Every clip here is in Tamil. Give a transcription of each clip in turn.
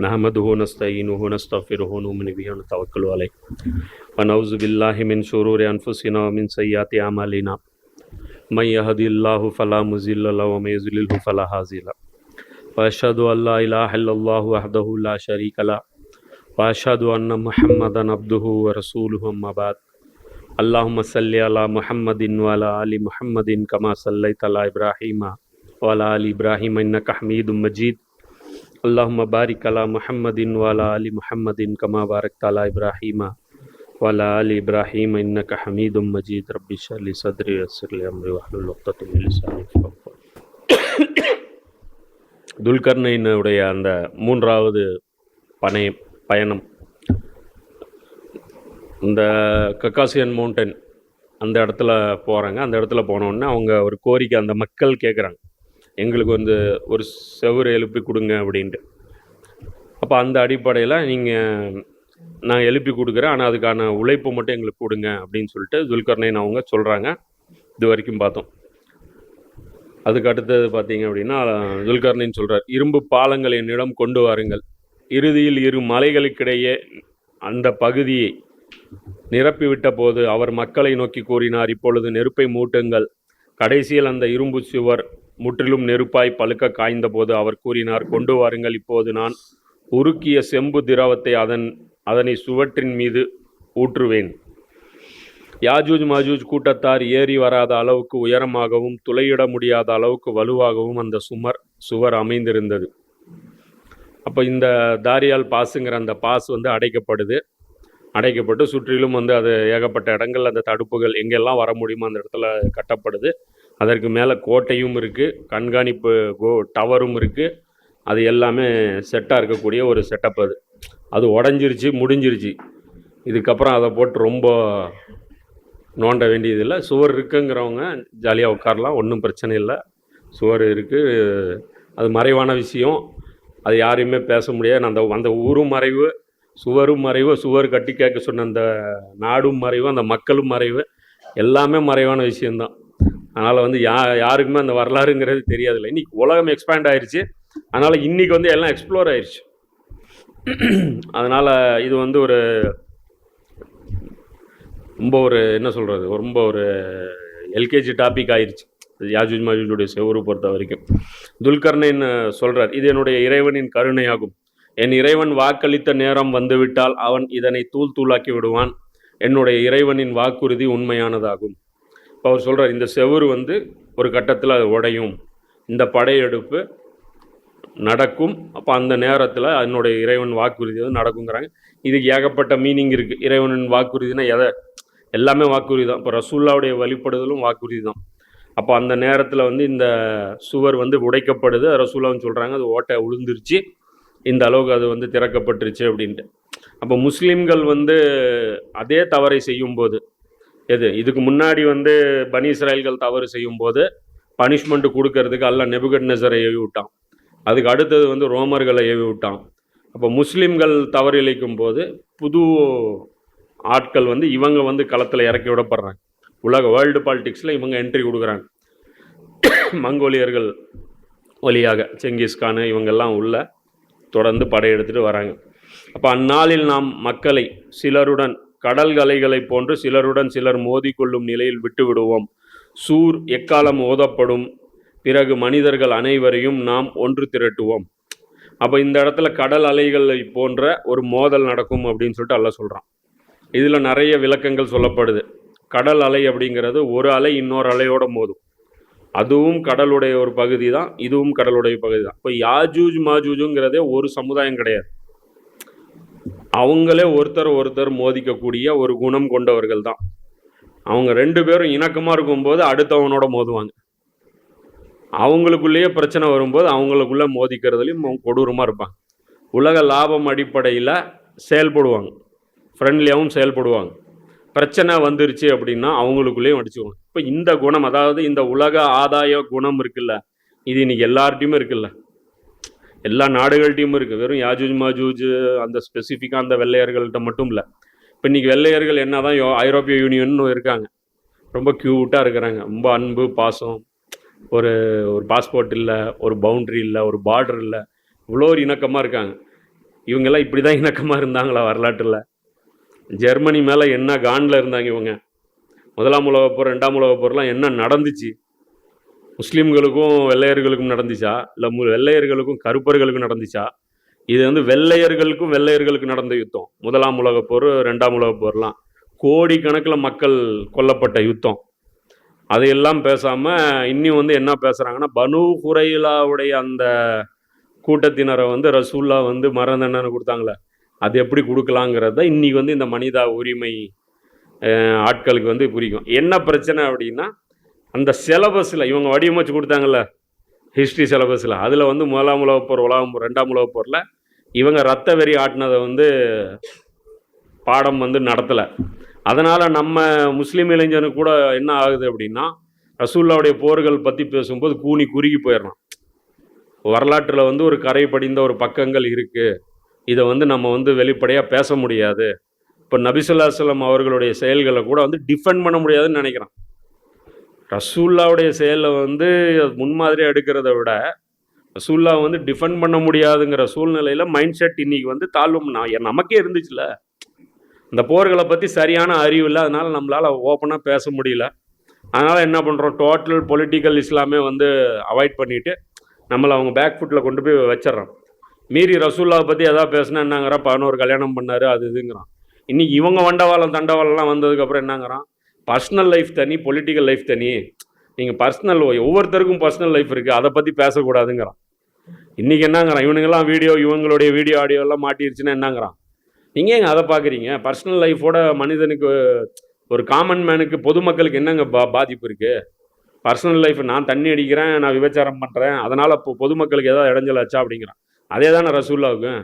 نحمده ونستعينه ونستغفره ونؤمن به ونتوكل عليه. ونعوذ بالله من شرور أنفسنا ومن سيئات أعمالنا. من يهدي الله فلا مضل له ومن يضلل فلا هادي له. وأشهد أن لا إله إلا الله وحده لا شريك له. وأشهد أن محمدا عبده ورسوله أما بعد. اللهم صل على محمد وعلى آل محمد كما صليت على إبراهيم وعلى آل إبراهيم إنك حميد مجيد. அல்லாஹும் பாரிக் அலா முஹம்மதின் வாலா அலி முஹம்மதின் கமா பாரக் தாலா இப்ராஹிமா வாலா அலி இப்ராஹிம் இன்னக ஹமீதும் மஜீத் ரபிஷ் அலி சத்ரி அசர்லி அம்ரி வஹலுல் துல்கர்னைனுடைய அந்த மூன்றாவது பனை பயணம். இந்த கக்காசியன் மவுண்டன் அந்த இடத்துல போகிறாங்க அந்த இடத்துல போனோடனே அவங்க ஒரு கோரிக்கை அந்த மக்கள் கேட்குறாங்க எங்களுக்கு வந்து ஒரு செவுரு எழுப்பி கொடுங்க அப்படின்ட்டு. அப்போ அந்த அடிப்படையில் நீங்கள் நான் எழுப்பி கொடுக்குறேன். ஆனால் அதுக்கான உழைப்பு மட்டும் எங்களுக்கு கொடுங்க அப்படின்னு சொல்லிட்டு துல்கர்ணைன் அவங்க சொல்கிறாங்க இது வரைக்கும் பார்த்தோம். அதுக்கு அடுத்தது பார்த்தீங்க அப்படின்னா துல்கர்ணின்னு சொல்கிறார் இரும்பு பாலங்கள் என்னிடம் கொண்டு வாருங்கள். இறுதியில் இரு மலைகளுக்கிடையே அந்த பகுதியை நிரப்பிவிட்ட போது அவர் மக்களை நோக்கி கூறினார் இப்பொழுது நெருப்பை மூட்டுங்கள். கடைசியில் அந்த இரும்பு சுவர் முற்றிலும் நெருப்பாய் பழுக்க காய்ந்தபோது அவர் கூறினார் கொண்டு வாருங்கள் இப்போது நான் உருக்கிய செம்பு திரவத்தை அதன் அதனை சுவற்றின் மீது ஊற்றுவேன். யாஜூஜ் மாஜூஜ் கூட்டத்தார் ஏறி வராத அளவுக்கு உயரமாகவும் துளையிட முடியாத அளவுக்கு வலுவாகவும் அந்த சுமர் சுவர் அமைந்திருந்தது. அப்போ இந்த தாரியால் பாஸுங்கிற அந்த பாஸ் வந்து அடைக்கப்படுது. அடைக்கப்பட்டு சுற்றிலும் வந்து அது ஏகப்பட்ட இடங்கள் அந்த தடுப்புகள் எங்கெல்லாம் வர முடியுமோ அந்த இடத்துல கட்டப்படுது. அதற்கு மேலே கோட்டையும் இருக்குது கண்காணிப்பு கோ டவரும் இருக்குது அது எல்லாமே செட்டாக இருக்கக்கூடிய ஒரு செட்டப் அது. அது உடஞ்சிருச்சு முடிஞ்சிருச்சு. இதுக்கப்புறம் அதை போட்டு ரொம்ப நோண்ட வேண்டியதில்லை. சுவர் இருக்குங்கிறவங்க ஜாலியாக உட்காரலாம் ஒன்றும் பிரச்சனை இல்லை. சுவர் இருக்குது அது மறைவான விஷயம். அது யாரையுமே பேச முடியாது. அந்த அந்த ஊரும் மறைவு சுவரும் மறைவு சுவர் கட்டி கேட்க சொன்ன அந்த நாடும் மறைவு அந்த மக்களும் மறைவு எல்லாமே மறைவான விஷயந்தான் அதனால் வந்து யா யாருக்குமே அந்த வரலாறுங்கிறது தெரியாதில்லை. இன்றைக்கி உலகம் எக்ஸ்பேண்ட் ஆயிடுச்சு அதனால் இன்றைக்கி வந்து எல்லாம் எக்ஸ்ப்ளோர் ஆயிடுச்சு அதனால் இது வந்து ஒரு ரொம்ப ஒரு என்ன சொல்கிறது ரொம்ப ஒரு எல்கேஜி டாபிக் ஆயிடுச்சு யாஜூஜ் மாஜூஜுடைய செவரு பொறுத்த வரைக்கும். துல்கர்ணைன் சொல்கிறார் இது என்னுடைய இறைவனின் கருணையாகும். என் இறைவன் வாக்களித்த நேரம் வந்துவிட்டால் அவன் இதனை தூள் தூளாக்கி விடுவான். என்னுடைய இறைவனின் வாக்குறுதி உண்மையானதாகும். இப்போ அவர் சொல்கிறார் இந்த செவரு வந்து ஒரு கட்டத்தில் அது உடையும். இந்த படையெடுப்பு நடக்கும். அப்போ அந்த நேரத்தில் அதனுடைய இறைவன் வாக்குறுதி வந்து நடக்குங்கிறாங்க. இதுக்கு ஏகப்பட்ட மீனிங் இருக்குது இறைவனின் வாக்குறுதினா எதை? எல்லாமே வாக்குறுதி தான். இப்போ ரசூல்லாவுடைய வழிபடுதலும் வாக்குறுதி தான். அப்போ அந்த நேரத்தில் வந்து இந்த சுவர் வந்து உடைக்கப்படுது. ரசூல்லாவும் சொல்கிறாங்க அது ஓட்டை உளுந்துருச்சு. இந்த அளவுக்கு அது வந்து திறக்கப்பட்டுருச்சு அப்படின்ட்டு. அப்போ முஸ்லீம்கள் வந்து அதே தவறை செய்யும்போது எது? இதுக்கு முன்னாடி வந்து பனி இஸ்ராயல்கள் தவறு செய்யும்போது பனிஷ்மெண்ட் கொடுக்கறதுக்கு அல்ல நெபுகட் நெசரை ஏவி விட்டான் அதுக்கு அடுத்தது வந்து ரோமர்களை ஏவி விட்டான் அப்போ முஸ்லீம்கள் தவறு இழைக்கும் போது புது ஆட்கள் வந்து இவங்க வந்து களத்தில் இறக்கி விடப்படுறாங்க. உலக வேர்ல்டு பாலிடிக்ஸில் இவங்க என்ட்ரி கொடுக்குறாங்க. மங்கோலியர்கள் வழியாக செங்கிஸ்கான் இவங்கெல்லாம் உள்ள தொடர்ந்து படையெடுத்துட்டு வராங்க. அப்போ அந்நாளில் நாம் மக்களை சிலருடன் கடல் அலைகளைப் போன்று சிலருடன் சிலர் மோதிக்கொள்ளும் நிலையில் விட்டுவிடுவோம். சூர் எக்காலம் ஓதப்படும் பிறகு மனிதர்கள் அனைவரையும் நாம் ஒன்று திரட்டுவோம். அப்போ இந்த இடத்துல கடல் அலைகளை போன்ற ஒரு மோதல் நடக்கும் அப்படின்னு சொல்லிட்டு அல்ல சொல்கிறான் இதில் நிறைய விளக்கங்கள் சொல்லப்படுது. கடல் அலை அப்படிங்கிறது ஒரு அலை இன்னொரு அலையோட மோதும். அதுவும் கடலுடைய ஒரு பகுதி தான் இதுவும் கடலுடைய பகுதி தான் இப்போ யாஜூஜ் மாஜூஜுங்கிறதே ஒரு சமுதாயம் கிடையாது. அவங்களே ஒருத்தர் ஒருத்தர் மோதிக்கக்கூடிய ஒரு குணம் கொண்டவர்கள் தான் அவங்க ரெண்டு பேரும் இணக்கமாக இருக்கும்போது அடுத்தவனோட மோதுவாங்க. அவங்களுக்குள்ளேயே பிரச்சனை வரும்போது அவங்களுக்குள்ள மோதிக்கிறதுலையும் அவங்க கொடூரமாக இருப்பாங்க. உலக லாபம் அடிப்படையில் செயல்படுவாங்க. ஃப்ரெண்ட்லியாகவும் செயல்படுவாங்க. பிரச்சனை வந்துருச்சு அப்படின்னா அவங்களுக்குள்ளேயும் அடிச்சுக்குவாங்க. இப்போ இந்த குணம் அதாவது இந்த உலக ஆதாய குணம் இருக்குல்ல இது இன்னைக்கு எல்லார்ட்டையுமே இருக்குல்ல. எல்லா நாடுகள்கிட்டையும் இருக்குது வெறும் யாஜூஜ் மாஜூஜ் அந்த ஸ்பெசிஃபிக்காக அந்த வெள்ளையர்கள்ட்ட மட்டும் இல்லை. இப்போ இன்றைக்கி வெள்ளையர்கள் என்ன தான் ஐரோப்பிய யூனியன் இருக்காங்க. ரொம்ப க்யூட்டாக இருக்கிறாங்க. ரொம்ப அன்பு பாசம். ஒரு ஒரு பாஸ்போர்ட் இல்லை ஒரு பவுண்ட்ரி இல்லை ஒரு பார்டர் இல்லை. இவ்வளோ ஒரு இணக்கமாக இருக்காங்க. இவங்கெல்லாம் இப்படி தான் இணக்கமாக இருந்தாங்களா வரலாற்றில்? ஜெர்மனி மேலே என்ன காண்டில் இருந்தாங்க இவங்க? முதலாம் உலகப்போர் ரெண்டாம் உலகப் போர்லாம் என்ன நடந்துச்சு? முஸ்லீம்களுக்கும் வெள்ளையர்களுக்கும் நடந்துச்சா? இல்லை மு வெள்ளையர்களுக்கும் கருப்பர்களுக்கும் நடந்துச்சா? இது வந்து வெள்ளையர்களுக்கும் வெள்ளையர்களுக்கு நடந்த யுத்தம். முதலாம் உலகப் போர் ரெண்டாம் உலகப் போர்லாம். கோடிக்கணக்கில் மக்கள் கொல்லப்பட்ட யுத்தம். அதையெல்லாம் பேசாமல் இன்னும் வந்து என்ன பேசுகிறாங்கன்னா பனு குரைலாவுடைய அந்த கூட்டத்தினரை வந்து ரசூல்லா வந்து மரண தண்டனை கொடுத்தாங்களே அது எப்படி கொடுக்கலாங்கிறது தான் இன்றைக்கி வந்து இந்த மனிதா உரிமை ஆட்களுக்கு வந்து புரியும். என்ன பிரச்சனை அப்படின்னா அந்த சிலபஸில் இவங்க வடிவமைச்சு கொடுத்தாங்கல்ல ஹிஸ்ட்ரி சிலபஸில் அதில் வந்து முதலாம் உலகப் போர் உலகம் போர், ரெண்டாம் உலகப் போரில் இவங்க ரத்த வெறி ஆட்டினதை வந்து பாடம் வந்து நடத்தலை. அதனால் நம்ம முஸ்லீம் இளைஞனுக்கு கூட என்ன ஆகுது அப்படின்னா ரசூல்லாவுடைய போர்கள் பற்றி பேசும்போது கூனி குறுகி போயிடுறான். வரலாற்றில் வந்து ஒரு கரை படிந்த ஒரு பக்கங்கள் இருக்குது இதை வந்து நம்ம வந்து வெளிப்படையாக பேச முடியாது. இப்போ நபிசுல்லா சொல்லம் அவர்களுடைய செயல்களை கூட வந்து டிஃபெண்ட் பண்ண முடியாதுன்னு நினைக்கிறான். ரசூல்லாவுடைய செயலை வந்து முன்மாதிரியாக எடுக்கிறத விட ரசூல்லா வந்து டிஃபெண்ட் பண்ண முடியாதுங்கிற சூழ்நிலையில் மைண்ட் செட் இன்னைக்கு வந்து தாழ்வும் நான் நமக்கே இருந்துச்சுல. இந்த போர்களை பற்றி சரியான அறிவு இல்லை அதனால நம்மளால் ஓப்பனாக பேச முடியல. அதனால் என்ன பண்ணுறோம் டோட்டல் பொலிட்டிக்கல் இஸ்லாமே வந்து அவாய்ட் பண்ணிவிட்டு நம்மளை அவங்க பேக் ஃபுட்டில் கொண்டு போய் வச்சிட்றோம். மீறி ரசூல்லாவை பற்றி எதாவது பேசினா என்னங்கிறான்? பதினோரு கல்யாணம் பண்ணார் அது இதுங்கிறான். இன்னைக்கு இவங்க வண்டவாளம் தண்டவாளம்லாம் வந்ததுக்கப்புறம் என்னங்கிறான்? பர்சனல் லைஃப் தனி பொலிட்டிக்கல் லைஃப் தனி. நீங்கள் பர்சனல் ஒவ்வொருத்தருக்கும் பர்சனல் லைஃப் இருக்குது அதை பற்றி பேசக்கூடாதுங்கிறான். இன்றைக்கி என்னங்கிறான்? இவனுங்கெல்லாம் வீடியோ இவங்களுடைய வீடியோ ஆடியோலாம் மாட்டிருச்சுன்னா என்னங்கிறான்? நீங்கள் ஏங்க அதை பார்க்குறீங்க பர்சனல் லைஃபோட மனிதனுக்கு ஒரு காமன் மேனுக்கு பொதுமக்களுக்கு என்னங்க பா பாதிப்பு இருக்குது பர்சனல் லைஃப் நான் தண்ணி அடிக்கிறேன் நான் விபச்சாரம் பண்ணுறேன் அதனால் இப்போ பொதுமக்களுக்கு ஏதாவது இடைஞ்சல் ஆச்சா அப்படிங்கிறான். அதே தானே ரசூல்லாவுக்கும்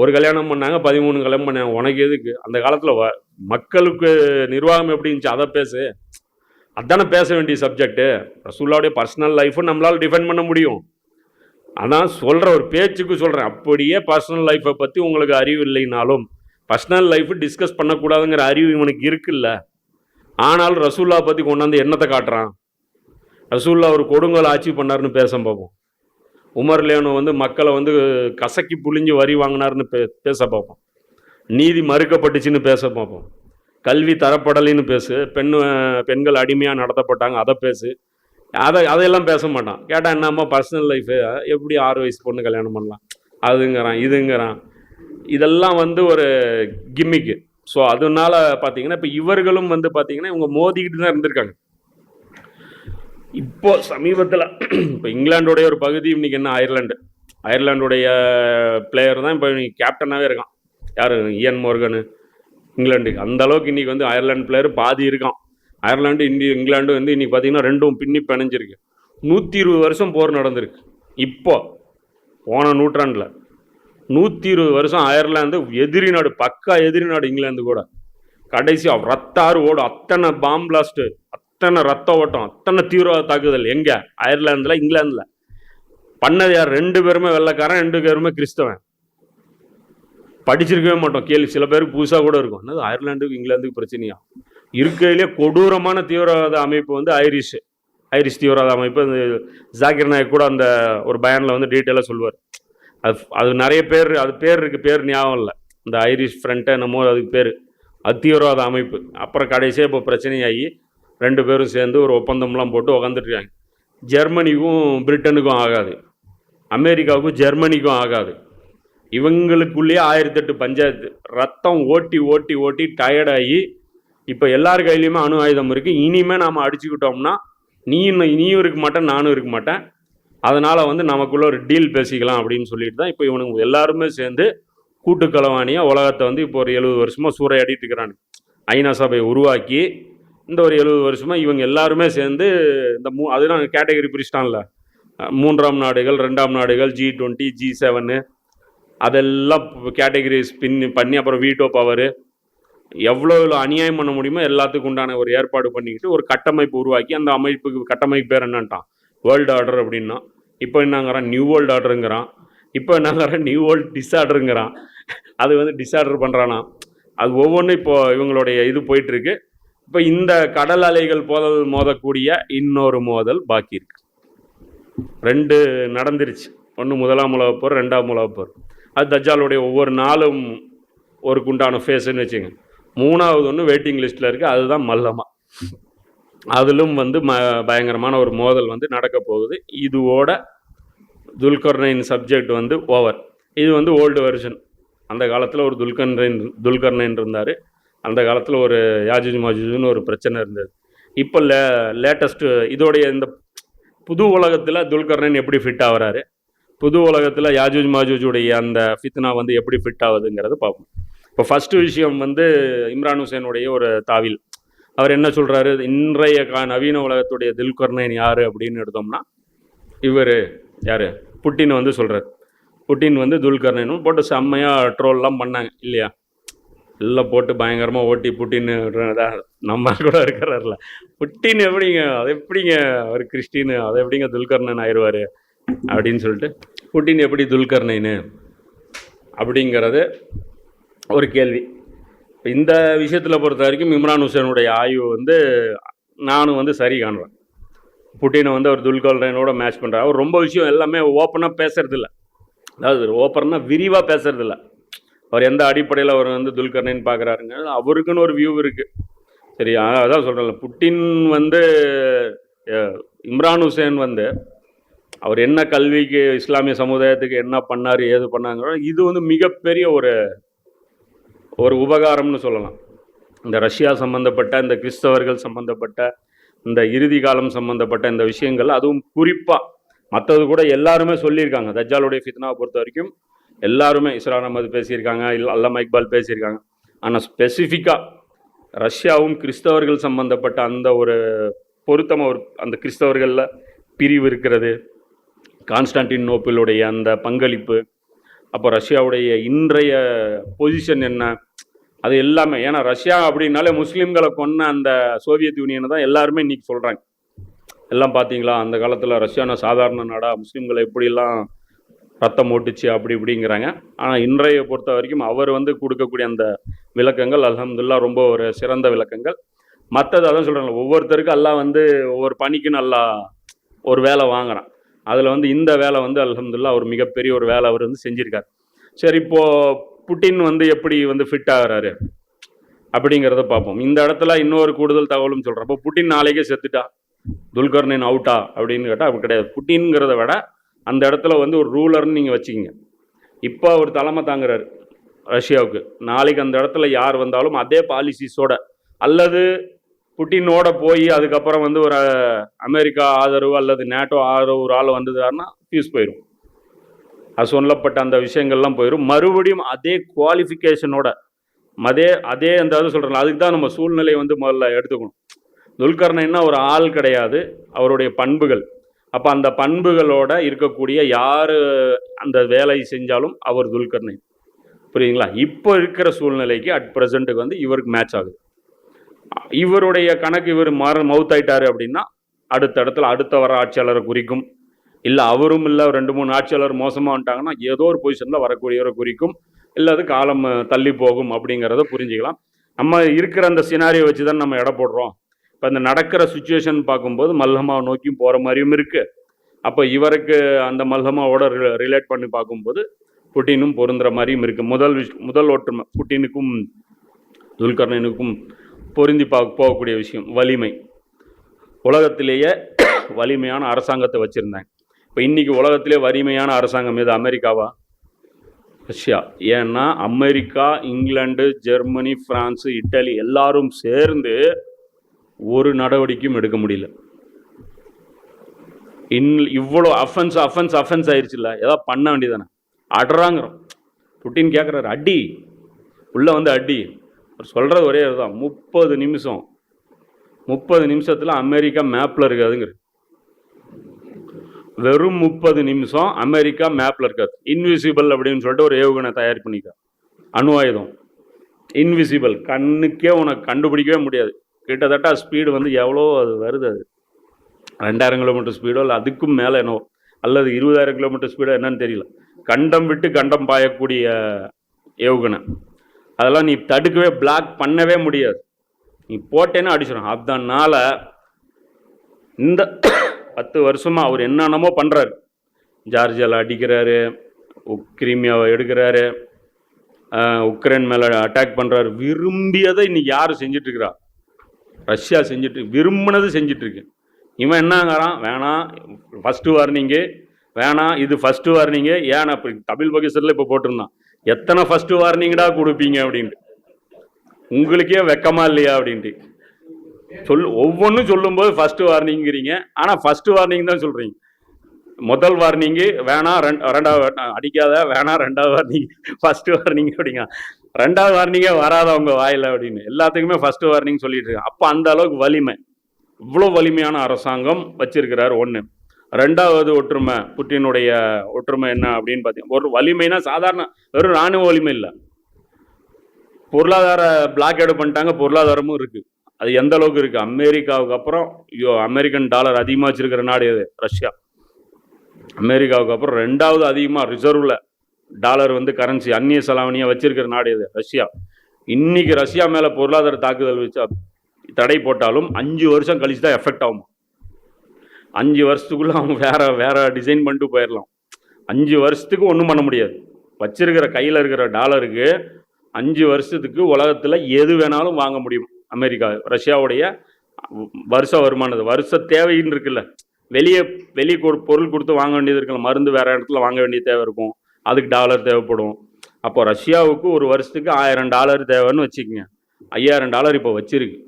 ஒரு கல்யாணம் பண்ணாங்க பதிமூணு கல்யாணம் பண்ணாங்க. உனக்கு எதுக்கு? அந்த காலத்தில் வ மக்களுக்கு நிர்வாகம் எப்படி இருந்துச்சு? அதை பேசு. அதானே பேச வேண்டிய சப்ஜெக்ட்டு ரசூல்லாவுடைய பர்சனல் லைஃப்பும் நம்மளால் டிஃபெண்ட் பண்ண முடியும். அதான் சொல்கிற ஒரு பேச்சுக்கு சொல்கிறேன் அப்படியே பர்சனல் லைஃப்பை பற்றி உங்களுக்கு அறிவு இல்லைனாலும் பர்சனல் லைஃப் டிஸ்கஸ் பண்ணக்கூடாதுங்கிற அறிவு இவனுக்கு இருக்குல்ல. ஆனாலும் ரசூல்லா பற்றி கொண்டாந்து என்னத்தை காட்டுறான்? ரசூல்லா ஒரு கொடுங்கோல் ஆட்சி பண்ணாருன்னு பேச பார்ப்போம் உமர்லேனு வந்து மக்களை வந்து கசக்கி புழிஞ்சு வரி வாங்கினாருன்னு பே பேச பார்ப்போம். நீதி மறுக்கப்பட்டுச்சுன்னு பேச பார்ப்போம். கல்வி தரப்படலைன்னு பேசு. பெண் பெண்கள் அடிமையாக நடத்தப்பட்டாங்க அதை பேசு. அதை அதையெல்லாம் பேச மாட்டான். கேட்டால் என்னம்மா பர்சனல் லைஃபு எப்படி ஆறு வயசு பொண்ணு கல்யாணம் பண்ணலாம்? அதுங்கிறான் இதுங்கிறான். இதெல்லாம் வந்து ஒரு கிம்மிக்கு ஸோ அதனால பார்த்தீங்கன்னா இப்போ இவர்களும் வந்து பார்த்தீங்கன்னா இவங்க மோதிக்கிட்டு தான் இருந்திருக்காங்க. இப்போ சமீபத்தில் இப்போ இங்கிலாந்துடைய ஒரு பகுதி இன்னைக்கு என்ன அயர்லாண்டு அயர்லாண்டுடைய பிளேயர் தான் இப்போ இன்னைக்கு கேப்டனாகவே இருக்கான். யார்? இயன் மோர்கனு இங்கிலாண்டுக்கு அந்த அளவுக்கு இன்னைக்கு வந்து அயர்லாண்டு பிளேயர் பாதி இருக்கான். அயர்லாண்டு இந்திய இங்கிலாண்டு வந்து இன்னைக்கு பார்த்தீங்கன்னா ரெண்டும் பின்னி பிணைஞ்சிருக்கு. நூற்றி இருபது வருஷம் போர் நடந்திருக்கு. இப்போ போன நூற்றாண்டில் நூற்றி இருபது வருஷம் அயர்லாந்து எதிரி நாடு பக்கா எதிரி நாடு இங்கிலாந்து கூட. கடைசி ரத்தாறு ஓடும். அத்தனை பாம்பிளாஸ்ட்டு அத்தனை ரத்த ஓட்டம் அத்தனை தீவிரவாத தாக்குதல். எங்கே? அயர்லாந்தில் இங்கிலாந்தில். பண்ணது யார்? ரெண்டு பேருமே வெள்ளைக்காரன் ரெண்டு பேருமே கிறிஸ்தவன். படிச்சிருக்கவே மாட்டோம். கேள்வி சில பேருக்கு புதுசாக கூட இருக்கும். என்னது அயர்லாண்டுக்கு இங்கிலாந்துக்கு பிரச்சனையா? இருக்கையிலே கொடூரமான தீவிரவாத அமைப்பு வந்து ஐரிஷ். ஐரிஷ் தீவிரவாத அமைப்பு. அந்த ஜாகிர் நாயக் கூட அந்த ஒரு பயனில் வந்து டீட்டெயிலாக சொல்லுவார். அது அது நிறைய பேர் அது பேர் இருக்குது பேர் ஞாபகம் இல்லை. இந்த ஐரிஷ் ஃப்ரண்ட்டை என்னமோ அதுக்கு பேர். அது தீவிரவாத அமைப்பு. அப்புறம் கடைசியாக இப்போ பிரச்சனையாகி ரெண்டு பேரும் சேர்ந்து ஒரு ஒப்பந்தம்லாம் போட்டு உக்காந்துட்ருக்காங்க ஜெர்மனிக்கும் பிரிட்டனுக்கும் ஆகாது. அமெரிக்காவுக்கும் ஜெர்மனிக்கும் ஆகாது. இவங்களுக்குள்ளேயே ஆயிரத்தெட்டு பஞ்சாயத்து. ரத்தம் ஓட்டி ஓட்டி ஓட்டி டயர்டாகி இப்போ எல்லார் கையிலையுமே அணு ஆயுதம் இருக்குது இனிமேல் நாம் அடிச்சுக்கிட்டோம்னா நீ நீயும் இருக்க மாட்டேன் நானும் இருக்க மாட்டேன். அதனால் வந்து நமக்குள்ளே ஒரு டீல் பேசிக்கலாம் அப்படின்னு சொல்லிட்டு தான் இப்போ இவனுங்க எல்லாருமே சேர்ந்து கூட்டுக்களவாணியாக உலகத்தை வந்து இப்போ ஒரு எழுபது வருஷமாக சூறையாடிட்டு இருக்கிறானு ஐநா சபையை உருவாக்கி இந்த ஒரு எழுபது வருஷமாக இவங்க எல்லாருமே சேர்ந்து இந்த மூ அதுதான் கேட்டகரி பிரிச்சிட்டான்ல. மூன்றாம் நாடுகள் ரெண்டாம் நாடுகள் ஜி டுவெண்ட்டி ஜி செவனு அதெல்லாம் கேட்டகரி ஸ்பின் பண்ணி அப்புறம் வீட்டோ பவரு எவ்வளோ எவ்வளோ அநியாயம் பண்ண முடியுமோ எல்லாத்துக்கும் உண்டான ஒரு ஏற்பாடு பண்ணிக்கிட்டு ஒரு கட்டமைப்பு உருவாக்கி அந்த அமைப்புக்கு கட்டமைப்பு பேர் என்னன்ட்டான்? வேர்ல்டு ஆர்டர் அப்படின்னா. இப்போ என்னங்கிறான்? நியூ வேர்ல்டு ஆர்டருங்கிறான் இப்போ என்னங்கிறான்? நியூ வேர்ல்டு டிஸார்டருங்கிறான் அது வந்து டிஸார்டர் பண்ணுறானா அது ஒவ்வொன்றும் இப்போ இவங்களுடைய இது போயிட்டுருக்கு இப்போ இந்த கடல் அலைகள் போதல் மோதக்கூடிய இன்னொரு மோதல் பாக்கி இருக்கு. ரெண்டு நடந்துருச்சு. ஒன்று முதலாம் உலகப் போர் ரெண்டாம் உலகப் போர். அது தஜாலுடைய ஒவ்வொரு நாளும் ஒரு குண்டான ஃபேஸுன்னு வச்சுங்க மூணாவது ஒன்று வெயிட்டிங் லிஸ்ட்டில் இருக்குது அதுதான் மல்லமா அதிலும் வந்து ம பயங்கரமான ஒரு மோதல் வந்து நடக்க போகுது. இதுவோட துல்கர்னைன் சப்ஜெக்ட் வந்து ஓவர் இது வந்து ஓல்டு வெர்ஷன் அந்த காலத்தில் ஒரு துல்கர்னைன் துல்கர்னைன் இருந்தார். அந்த காலத்தில் ஒரு யாஜூஜ் மாஜூஜ்னு ஒரு பிரச்சனை இருந்தது. இப்போ லே லேட்டஸ்ட்டு இதோடைய இந்த புது உலகத்தில் துல்கர்ணன் எப்படி ஃபிட் ஆகிறாரு? புது உலகத்தில் யாஜூஜ் மாஜூஜுடைய அந்த ஃபித்னா வந்து எப்படி ஃபிட் ஆகுதுங்கிறத பார்ப்போம். இப்போ ஃபஸ்ட்டு விஷயம் வந்து இம்ரான் ஹுசேனுடைய ஒரு தாவில். அவர் என்ன சொல்கிறாரு இன்றைய கா நவீன உலகத்துடைய துல்கர்னைன் யார் அப்படின்னு எடுத்தோம்னா இவர் யார்? புட்டின் வந்து சொல்கிறார் புட்டின் வந்து துல்கர்னைனும் போட்டு செம்மையாக ட்ரோல்லாம் பண்ணாங்க இல்லையா? எல்லாம் போட்டு பயங்கரமாக ஓட்டி புட்டின்னு நம்ம கூட இருக்கிறார்ல. புட்டின் எப்படிங்க அது எப்படிங்க அவர் கிறிஸ்டின் அதை எப்படிங்க துல்கர்ணன் ஆயிடுவார் அப்படின்னு சொல்லிட்டு புட்டின் எப்படி துல்கர்ணைன்னு அப்படிங்கிறது ஒரு கேள்வி. இந்த விஷயத்தில் பொறுத்த வரைக்கும் இம்ரான் ஹுசேனுடைய ஆய்வு வந்து நானும் வந்து சரி காணுறேன். புட்டினை வந்து அவர் துல்கர்ணனோட மேட்ச் பண்ணுறாரு அவர் ரொம்ப விஷயம் எல்லாமே ஓப்பனாக பேசுறதில்ல. அதாவது ஓப்பனாக விரிவாக பேசுறதில்ல. அவர் எந்த அடிப்படையில் அவர் வந்து துல்கர்ணைன்னு பார்க்குறாருங்க அவருக்குன்னு ஒரு வியூ இருக்குது சரி அதான் சொல்கிறேன்ல புட்டின் வந்து இம்ரான் ஹுசேன் வந்து அவர் என்ன கல்விக்கு இஸ்லாமிய சமுதாயத்துக்கு என்ன பண்ணார் ஏது பண்ணாங்க இது வந்து மிகப்பெரிய ஒரு ஒரு உபகாரம்னு சொல்லலாம். இந்த ரஷ்யா சம்பந்தப்பட்ட இந்த கிறிஸ்தவர்கள் சம்பந்தப்பட்ட இந்த இறுதி காலம் சம்பந்தப்பட்ட இந்த விஷயங்கள் அதுவும் குறிப்பாக மற்றது கூட எல்லாருமே சொல்லியிருக்காங்க. தஜ்ஜாலுடைய ஃபித்னாவை பொறுத்த வரைக்கும் எல்லாருமே இஸ்ரா அஹமது பேசியிருக்காங்க இல்லை அல்லமா இக்பால் பேசியிருக்காங்க. ஆனால் ஸ்பெசிஃபிக்காக ரஷ்யாவும் கிறிஸ்தவர்கள் சம்பந்தப்பட்ட அந்த ஒரு பொருத்தம் ஒரு அந்த கிறிஸ்தவர்களில் பிரிவு இருக்கிறது. கான்ஸ்டான்டின் நோப்பிளுடைய அந்த பங்களிப்பு அப்போ ரஷ்யாவுடைய இன்றைய பொசிஷன் என்ன? அது எல்லாமே ஏன்னா ரஷ்யா அப்படின்னாலே முஸ்லீம்களை கொன்ன அந்த சோவியத் யூனியனை தான் எல்லாருமே இன்றைக்கி சொல்கிறாங்க எல்லாம் பார்த்தீங்களா அந்த காலத்தில் ரஷ்யானா சாதாரண நாடா முஸ்லீம்களை எப்படிலாம் ரத்தம் ஓட்டுச்சு அப்படி இப்படிங்கிறாங்க. ஆனால் இன்றைய பொறுத்த வரைக்கும் அவர் வந்து கொடுக்கக்கூடிய அந்த விளக்கங்கள் அலமதுல்லா ரொம்ப ஒரு சிறந்த விளக்கங்கள். மற்றது அதான் சொல்கிறாங்க ஒவ்வொருத்தருக்கும் எல்லாம் வந்து ஒவ்வொரு பணிக்கு நல்லா ஒரு வேலை வாங்குறான். அதில் வந்து இந்த வேலை வந்து அலமதுல்லா ஒரு மிகப்பெரிய ஒரு வேலை அவர் வந்து செஞ்சுருக்கார். சரி இப்போது புட்டின் வந்து எப்படி வந்து ஃபிட் ஆகிறாரு? அப்படிங்கிறத பார்ப்போம். இந்த இடத்துல இன்னொரு கூடுதல் தகவலும் சொல்கிறேன் இப்போ புட்டின் நாளைக்கே செத்துட்டா? துல்கர்னின் அவுட்டா அப்படின்னு கேட்டால் அப்படி கிடையாது. புட்டின்ங்கிறத விட அந்த இடத்துல வந்து ஒரு ரூலர்னு நீங்கள் வச்சுக்கிங்க. இப்போ அவர் தலைமை தாங்குறாரு ரஷ்யாவுக்கு. நாளைக்கு அந்த இடத்துல யார் வந்தாலும் அதே பாலிசிஸோட அல்லது புட்டினோட போய் அதுக்கப்புறம் வந்து ஒரு அமெரிக்கா ஆதரவு அல்லது நேட்டோ ஆதரவு ஒரு ஆள் வந்ததுன்னா ஃபியூஸ் போயிடும் அது சொல்லப்பட்ட அந்த விஷயங்கள்லாம் போயிடும் மறுபடியும் அதே குவாலிஃபிகேஷனோட அதே அதே அந்த அது சொல்கிறேன் அதுக்கு தான் நம்ம சூழ்நிலையை வந்து முதல்ல எடுத்துக்கணும். துல்கர்ணைன்னா ஒரு ஆள் கிடையாது அவருடைய பண்புகள். அப்போ அந்த பண்புகளோட இருக்கக்கூடிய யார் அந்த வேலை செஞ்சாலும் அவர் துல்கர்ணை. புரியுதுங்களா? இப்போ இருக்கிற சூழ்நிலைக்கு அட் ப்ரெசண்ட்டுக்கு வந்து இவருக்கு மேட்ச் ஆகுது. இவருடைய கணக்கு இவர் மர மவுத் ஆயிட்டாரு அப்படின்னா அடுத்த இடத்துல அடுத்த வர ஆட்சியாளரை குறிக்கும். இல்லை அவரும் இல்லை ரெண்டு மூணு ஆட்சியாளர் மோசமாக வந்துட்டாங்கன்னா ஏதோ ஒரு பொசிஷனில் வரக்கூடியவரை குறிக்கும். இல்லை அது காலம் தள்ளி போகும் அப்படிங்கிறத புரிஞ்சுக்கலாம். நம்ம இருக்கிற அந்த சினாரியை வச்சு தான் நம்ம எடை போடுறோம். இப்போ இந்த நடக்கிற சுச்சுவேஷன் பார்க்கும்போது மல்ஹமாவை நோக்கியும் போகிற மாதிரியும் இருக்குது அப்போ இவருக்கு அந்த மல்ஹமாவோட ரிலேட் பண்ணி பார்க்கும்போது புட்டினும் பொருந்துற மாதிரியும் இருக்குது முதல் விஷ் முதல் ஒற்றுமை புட்டினுக்கும் துல்கர்ணனுக்கும் பொருந்தி பா போகக்கூடிய விஷயம் வலிமை. உலகத்திலேயே வலிமையான அரசாங்கத்தை வச்சுருந்தாங்க. இப்போ இன்றைக்கி உலகத்திலே வலிமையான அரசாங்கம் எது? அமெரிக்காவா? ரஷ்யா. ஏன்னா America England Germany France Italy எல்லாரும் சேர்ந்து ஒரு நடவடிக்கையும் எடுக்க முடியல. இன் இவ்வளோ அஃபென்ஸ் அஃபென்ஸ் அஃபென்ஸ் ஆயிடுச்சுல்ல ஏதாவது பண்ண வேண்டியதானே அடறாங்கிறோம். புட்டின் கேட்குறாரு அடி. உள்ளே வந்து அடி. அவர் சொல்கிறது ஒரே இதுதான். முப்பது நிமிஷம். முப்பது நிமிஷத்தில் அமெரிக்கா மேப்பில் இருக்காதுங்கிற வெறும் முப்பது நிமிஷம் அமெரிக்கா மேப்பில் இருக்காது. இன்விசிபிள் அப்படின்னு சொல்லிட்டு ஒரு ஏவுகணை தயார் பண்ணிக்க அணு ஆயுதம். இன்விசிபிள் கண்ணுக்கே உனக்கு கண்டுபிடிக்கவே முடியாது. கிட்டத்தட்ட ஸ்பீடு வந்து எவ்வளோ அது வருது அது? ரெண்டாயிரம் கிலோமீட்டர் ஸ்பீடோ இல்லை அதுக்கும் மேலே என்னவோ? அல்லது இருபதாயிரம் கிலோமீட்டர் ஸ்பீடோ என்னன்னு தெரியல. கண்டம் விட்டு கண்டம் பாயக்கூடிய ஏவுகணை. அதெல்லாம் நீ தடுக்கவே பிளாக் பண்ணவே முடியாது. நீ போட்டேன்னா அடிச்சிடும் அதனால் இந்த பத்து வருஷமாக அவர் என்னென்னமோ பண்ணுறாரு ஜார்ஜியாவில் அடிக்கிறாரு உக்- கிரீமியாவை எடுக்கிறாரு உக்ரைன் மேலே அட்டாக் பண்ணுறாரு விரும்பியதை இன்னைக்கு யார் செஞ்சிட்ருக்கிறா ரஷ்யா செஞ்சுட்டு விரும்பினது செஞ்சிட்ருக்கு. இவன் என்னங்கிறான்? வேணாம் ஃபஸ்ட்டு வார்னிங்கு வேணாம் இது ஃபஸ்ட்டு வார்னிங்கு ஏன் அப்படி தமிழ் பகிஸ்டரில் இப்போ போட்டிருந்தான்? எத்தனை ஃபஸ்ட்டு வார்னிங்கடா கொடுப்பீங்க அப்படின்ட்டு. உங்களுக்கே வெக்கமா இல்லையா அப்படின்ட்டு. சொல் ஒவ்வொன்றும் சொல்லும்போது ஃபஸ்ட்டு வார்னிங்கிறீங்க ஆனால் ஃபஸ்ட்டு வார்னிங் தான் சொல்கிறீங்க முதல் வார்னிங்கு வேணாம் ரெண்டு ரெண்டாவது அடிக்காத வேணாம் ரெண்டாவது வார்னிங் ஃபஸ்ட்டு வார்னிங் அப்படிங்க ரெண்டாவது வார்னிங்கே வராத அவங்க வாயில அப்படின்னு. எல்லாத்துக்குமே ஃபஸ்ட்டு வார்னிங் சொல்லிட்டு இருக்காங்க. அப்போ அந்த அளவுக்கு வலிமை. இவ்வளோ வலிமையான அரசாங்கம் வச்சிருக்கிறார் ஒன்று ரெண்டாவது ஒற்றுமை புட்டினுடைய ஒற்றுமை என்ன அப்படின்னு பார்த்தீங்கன்னா ஒரு வலிமைனா சாதாரண வெறும் ராணுவ வலிமை இல்லை. பொருளாதார பிளாக்கேடு பண்ணிட்டாங்க பொருளாதாரமும் இருக்குது அது எந்த அளவுக்கு இருக்குது அமெரிக்காவுக்கு அப்புறம் ஐயோ அமெரிக்கன் டாலர் அதிகமாக வச்சிருக்கிற நாடு எது? ரஷ்யா. அமெரிக்காவுக்கு அப்புறம் ரெண்டாவது அதிகமாக ரிசர்வில் டாலர் வந்து கரன்சி அந்நிய செலாவணியாக வச்சிருக்கிற நாடு இது ரஷ்யா. இன்னைக்கு ரஷ்யா மேலே பொருளாதார தாக்குதல் வச்சு தடை போட்டாலும் அஞ்சு வருஷம் கழிச்சு தான் எஃபெக்ட் ஆகும்? அஞ்சு வருஷத்துக்குள்ளே அவங்க வேற வேற டிசைன் பண்ணிட்டு போயிடலாம் அஞ்சு வருஷத்துக்கு ஒன்றும் பண்ண முடியாது. வச்சிருக்கிற கையில் இருக்கிற டாலருக்கு அஞ்சு வருஷத்துக்கு உலகத்தில் எது வேணாலும் வாங்க முடியும். அமெரிக்கா ரஷ்யாவுடைய வருஷ வருமானது வருஷ தேவைன்னு இருக்குல்ல. வெளியே வெளியே கொடு பொருள் கொடுத்து வாங்க வேண்டியது இருக்குல்ல. மருந்து வேற இடத்துல வாங்க வேண்டிய தேவை இருக்கும். அதுக்கு டாலர் தேவைப்படும். அப்போ ரஷ்யாவுக்கு ஒரு வருஷத்துக்கு ஆயிரம் டாலர் தேவைன்னு வச்சுக்கோங்க. ஐயாயிரம் டாலர் இப்போ வச்சிருக்கு.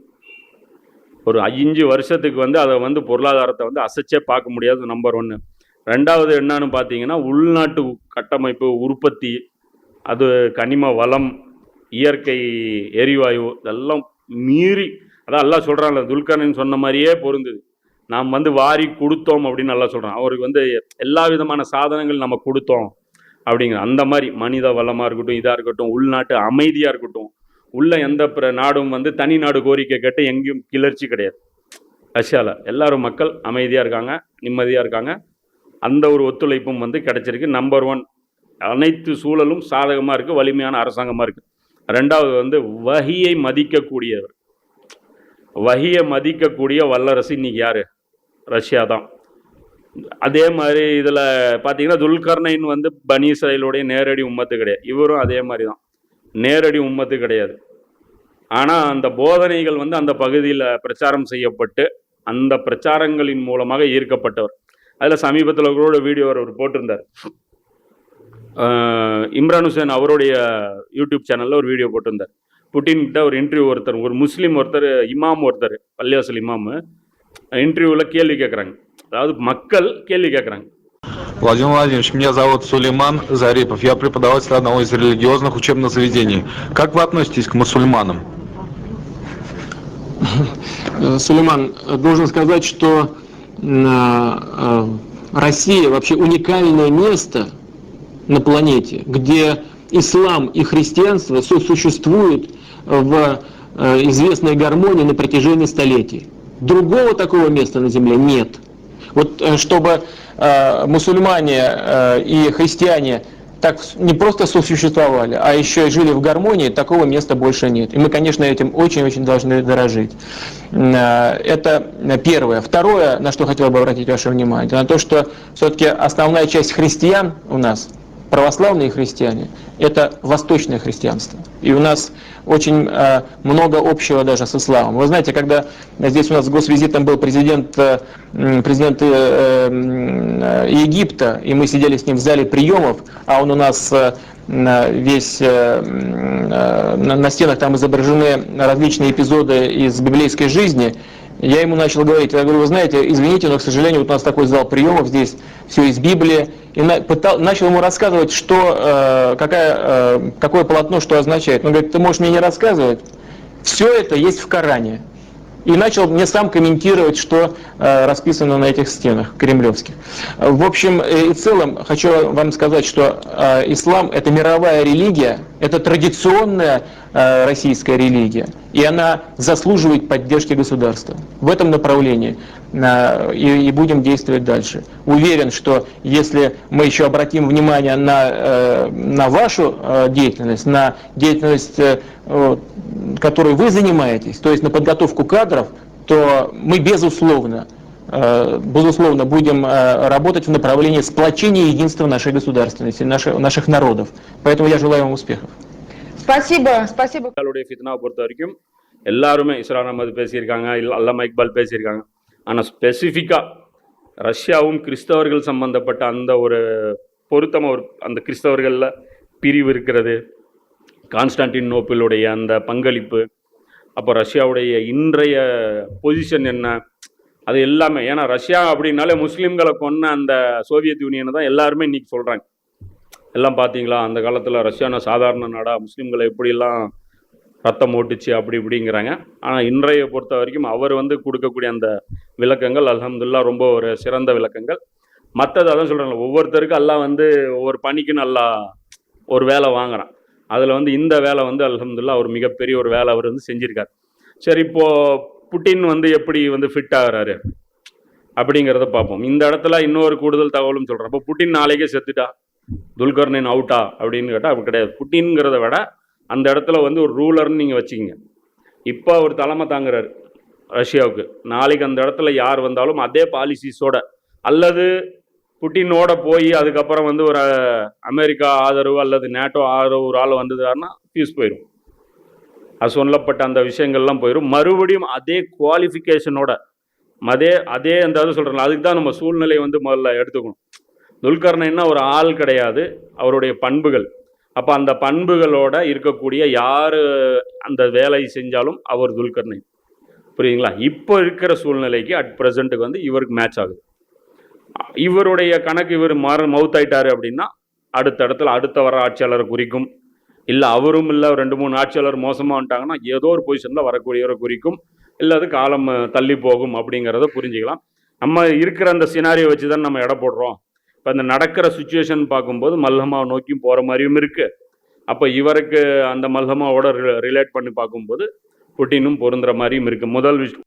ஒரு அஞ்சு வருஷத்துக்கு வந்து அதை வந்து பொருளாதாரத்தை வந்து அசைச்சே பார்க்க முடியாது நம்பர் ஒன்று ரெண்டாவது என்னன்னு பார்த்தீங்கன்னா உள்நாட்டு கட்டமைப்பு உற்பத்தி அது கனிம வளம் இயற்கை எரிவாயு இதெல்லாம் மீறி அதான் எல்லாம் சொல்கிறான்ல துல்கர்னன் சொன்ன மாதிரியே பொருந்தது. நாம் வந்து வாரி கொடுத்தோம் அப்படின்னு நல்லா சொல்கிறான் அவருக்கு வந்து எல்லா விதமான சாதனங்கள் நம்ம கொடுத்தோம். அப்படிங்கிற அந்த மாதிரி மனித வளமாக இருக்கட்டும் இதாக இருக்கட்டும் உள்நாட்டு அமைதியாக இருக்கட்டும் உள்ள எந்த நாடும் வந்து தனி நாடு கோரிக்கை கேட்டு எங்கேயும் கிளர்ச்சி கிடையாது. ரஷ்யாவில் எல்லாரும் மக்கள் அமைதியாக இருக்காங்க நிம்மதியாக இருக்காங்க. அந்த ஒரு ஒத்துழைப்பும் வந்து கிடச்சிருக்கு. நம்பர் ஒன் அனைத்து சூழலும் சாதகமாக இருக்குது வலிமையான அரசாங்கமாக இருக்குது ரெண்டாவது வந்து வகியை மதிக்கக்கூடியவர். வகியை மதிக்கக்கூடிய வல்லரசு இன்னைக்கு யார்? ரஷ்யா தான். அதே மாதிரி இதில் பார்த்தீங்கன்னா துல்கர்ணைன் வந்து பனி இஸ்ரேலுடைய நேரடி உம்மத்து கிடையாது. இவரும் அதே மாதிரி தான் நேரடி உம்மத்து கிடையாது. ஆனால் அந்த போதனைகள் வந்து அந்த பகுதியில் பிரச்சாரம் செய்யப்பட்டு அந்த பிரச்சாரங்களின் மூலமாக ஈர்க்கப்பட்டவர். அதில் சமீபத்தில் கூட வீடியோ அவர் போட்டிருந்தார். இம்ரான் ஹுசேன் அவருடைய யூடியூப் சேனலில் ஒரு வீடியோ போட்டிருந்தார். புட்டின்கிட்ட ஒரு இன்டர்வியூ ஒருத்தர் ஒரு முஸ்லீம் ஒருத்தர் இமாம் ஒருத்தர் பள்ளிவாசல் இமாமு இன்டர்வியூவில் கேள்வி கேட்குறாங்க அதாவது மக்கள் கேள்வி கேட்குறாங்க Владимир Владимирович, меня зовут Сулейман Зарипов. Я преподаватель одного из религиозных учебных заведений. Как вы относитесь к мусульманам? Э, Сулейман, э, должен сказать, что м, э, Россия вообще уникальное место на планете, где ислам и христианство сосуществуют в э, известной гармонии на протяжении столетий. Другого такого места на Земле нет. Вот э, чтобы э, мусульмане э, и христиане так не просто сосуществовали, а еще и жили в гармонии, такого места больше нет. И мы, конечно, этим очень-очень должны дорожить. Это первое. Второе, на что хотел бы обратить ваше внимание, на то, что все-таки основная часть христиан у нас, православные христиане, это восточное христианство. И у нас очень э, много общего даже с исламом. Вы знаете, когда здесь у нас с госвизитом был президент, э, президент э, Египта, и мы сидели с ним в зале приемов, а он у нас на весь на стенах там изображены различные эпизоды из библейской жизни. Я ему начал говорить, я говорю, вы знаете, извините, но, к сожалению, вот у нас такой зал приемов здесь, все из Библии. И на- пытал- начал ему рассказывать, что, э, какая, э, какое полотно что означает. Он говорит, ты можешь мне не рассказывать, все это есть в Коране. И начал мне сам комментировать, что э, расписано на этих стенах кремлевских. В общем э, и целом хочу вам сказать, что э, ислам это мировая религия, это традиционная э, российская религия, и она заслуживает поддержки государства в этом направлении. и, будем действовать дальше. Уверен, что если мы еще обратим внимание на, э, на вашу э, деятельность, на деятельность, э, которой вы занимаетесь, то есть на подготовку кадров, то мы безусловно безусловно, будем работать в направлении сплочения и единства нашей государственности, наших народов. Поэтому я желаю вам успехов. அவங்களுடைய ஃபித்னாவை பொறுத்த வரைக்கும் எல்லாருமே இஸ்ரான் அமது பேசியிருக்காங்க இல்லை அல்லமா இக்பால் பேசியிருக்காங்க. ஆனால் ஸ்பெசிஃபிக்காக ரஷ்யாவும் கிறிஸ்தவர்கள் சம்பந்தப்பட்ட அந்த ஒரு பொருத்தமாக ஒரு அந்த கிறிஸ்தவர்களில் பிரிவு இருக்கிறது. கான்ஸ்டான்டின் நோப்பிலுடைய அந்த பங்களிப்பு அப்போ ரஷ்யாவுடைய இன்றைய பொசிஷன் என்ன அது எல்லாமே. ஏன்னா ரஷ்யா அப்படின்னாலே முஸ்லீம்களை கொன்ன அந்த சோவியத் யூனியனை தான் எல்லாருமே இன்றைக்கி சொல்கிறாங்க எல்லாம் பார்த்தீங்களா? அந்த காலத்தில் ரஷ்யானா சாதாரண நாடாக முஸ்லீம்களை எப்படிலாம் ரத்தம் ஓட்டுச்சு அப்படி இப்படிங்கிறாங்க. ஆனால் இன்றைய பொறுத்த வரைக்கும் அவர் வந்து கொடுக்கக்கூடிய அந்த விளக்கங்கள் அலமதுல்லா ரொம்ப ஒரு சிறந்த விளக்கங்கள். மற்றது அதான் சொல்கிறாங்க ஒவ்வொருத்தருக்கும் எல்லாம் வந்து ஒவ்வொரு பணிக்கு நல்லா ஒரு வேலை வாங்குறான். அதில் வந்து இந்த வேலை வந்து அலமதுல்லா அவர் மிகப்பெரிய ஒரு வேலை அவர் வந்து செஞ்சிருக்கார். சரி இப்போது புட்டின் வந்து எப்படி வந்து ஃபிட் ஆகிறாரு? அப்படிங்கிறத பார்ப்போம். இந்த இடத்துல இன்னொரு கூடுதல் தகவலும் சொல்கிறேன் இப்போ புட்டின் நாளைக்கே செத்துட்டா? துல்கர்னின் அவுட்டா அப்படின்னு கேட்டால் அப்படி கிடையாது. புட்டின்ங்கிறத விட அந்த இடத்துல வந்து ஒரு ரூலர்னு நீங்கள் வச்சுக்கிங்க. இப்போ அவர் தலைமை தாங்குறாரு ரஷ்யாவுக்கு. நாளைக்கு அந்த இடத்துல யார் வந்தாலும் அதே பாலிசிஸோட அல்லது புட்டினோட போய் அதுக்கப்புறம் வந்து ஒரு அமெரிக்கா ஆதரவு அல்லது நேட்டோ ஆதரவு ஒரு ஆள் வந்ததுன்னா ஃபியூஸ் போயிடும் அது சொல்லப்பட்ட அந்த விஷயங்கள்லாம் போயிடும் மறுபடியும் அதே குவாலிஃபிகேஷனோட அதே அதே அந்த இது சொல்கிறேன் அதுக்கு தான் நம்ம சூழ்நிலையை வந்து முதல்ல எடுத்துக்கணும். துல்கர்ணைன்னா ஒரு ஆள் கிடையாது அவருடைய பண்புகள். அப்போ அந்த பண்புகளோட இருக்கக்கூடிய யார் அந்த வேலை செஞ்சாலும் அவர் துல்கர்ணை. புரியுதுங்களா? இப்போ இருக்கிற சூழ்நிலைக்கு அட் ப்ரெசண்ட்டுக்கு வந்து இவருக்கு மேட்ச் ஆகுது. இவருடைய கணக்கு இவர் மர மவுத் ஆயிட்டாரு அப்படின்னா அடுத்த இடத்துல அடுத்த வர ஆட்சியாளரை குறிக்கும். இல்லை அவரும் இல்லை ரெண்டு மூணு ஆட்சியாளர் மோசமாக வந்துட்டாங்கன்னா ஏதோ ஒரு பொசிஷனில் வரக்கூடியவரை குறிக்கும். இல்லை அது காலம் தள்ளி போகும் அப்படிங்கிறத புரிஞ்சுக்கலாம். நம்ம இருக்கிற அந்த சினாரியை வச்சு தான் நம்ம எடை போடுறோம். இப்போ இந்த நடக்கிற சுச்சுவேஷன் பார்க்கும்போது மல்ஹமாவை நோக்கியும் போகிற மாதிரியும் இருக்குது அப்போ இவருக்கு அந்த மல்ஹமாவோட ரிலேட் பண்ணி பார்க்கும்போது புட்டினும் பொருந்துகிற மாதிரியும் இருக்குது முதல் விஷ்